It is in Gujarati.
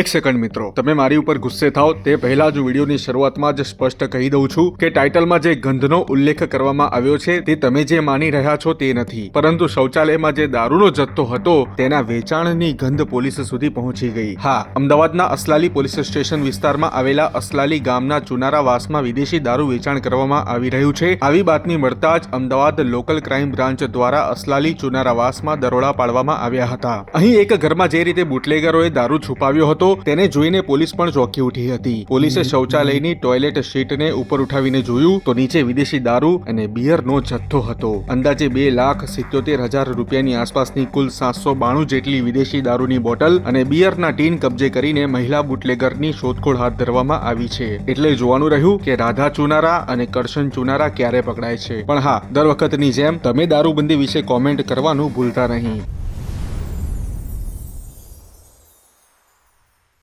એક સેકન્ડ મિત્રો, તમે મારી ઉપર ગુસ્સે થાઓ, તે પહેલા જ વિડીયોની શરૂઆતમાં જ સ્પષ્ટ કહી દઉં છું કે ટાઇટલમાં જે ગંધનો ઉલ્લેખ કરવામાં આવ્યો છે, તે તમે જે માની રહ્યા છો તે નથી. પરંતુ શૌચાલયમાં જે દારૂનો જથ્થો હતો, તેના વેચાણની ગંધ પોલીસ સુધી પહોંચી ગઈ. હા, અમદાવાદના અસલાલી પોલીસ સ્ટેશન વિસ્તારમાં આવેલા અસલાલી ગામના ચુનારાવાસમાં વિદેશી દારૂ વેચાણ કરવામાં આવી રહ્યું છે. આવી બાતમી મળતા જ અમદાવાદ લોકલ ક્રાઇમ બ્રાન્ચ દ્વારા અસલાલી ચુનારાવાસમાં દરોડા પાડવામાં આવ્યા હતા. અહીં એક ઘરમાં જે રીતે બુટલેગરોએ દારૂ છુપાવ્યો હતો તેને જોઈને પોલીસ પણ ચોંકી ઉઠી હતી. પોલીસે શૌચાલયની ટોયલેટ શીટને ઉપર ઉઠાવીને જોયું તો નીચે વિદેશી દારૂ અને બિયરનો જથ્થો હતો. અંદાજે બે લાખ સિત્યોતેર હજાર રૂપિયાની આસપાસની કુલ સાતસો બાણું જેટલી વિદેશી દારૂની બોટલ અને બિયરના ટીન કબજે કરીને મહિલા બુટલેગરની શોધખોળ હાથ ધરવામાં આવી છે. એટલે જોવાનું રહ્યું કે રાધા ચુનારા અને કરશન ચુનારા ક્યારે પકડાય છે. પણ હા, દર વખતની જેમ તમે દારૂબંધી વિશે કોમેન્ટ કરવાનું ભૂલતા નહીં.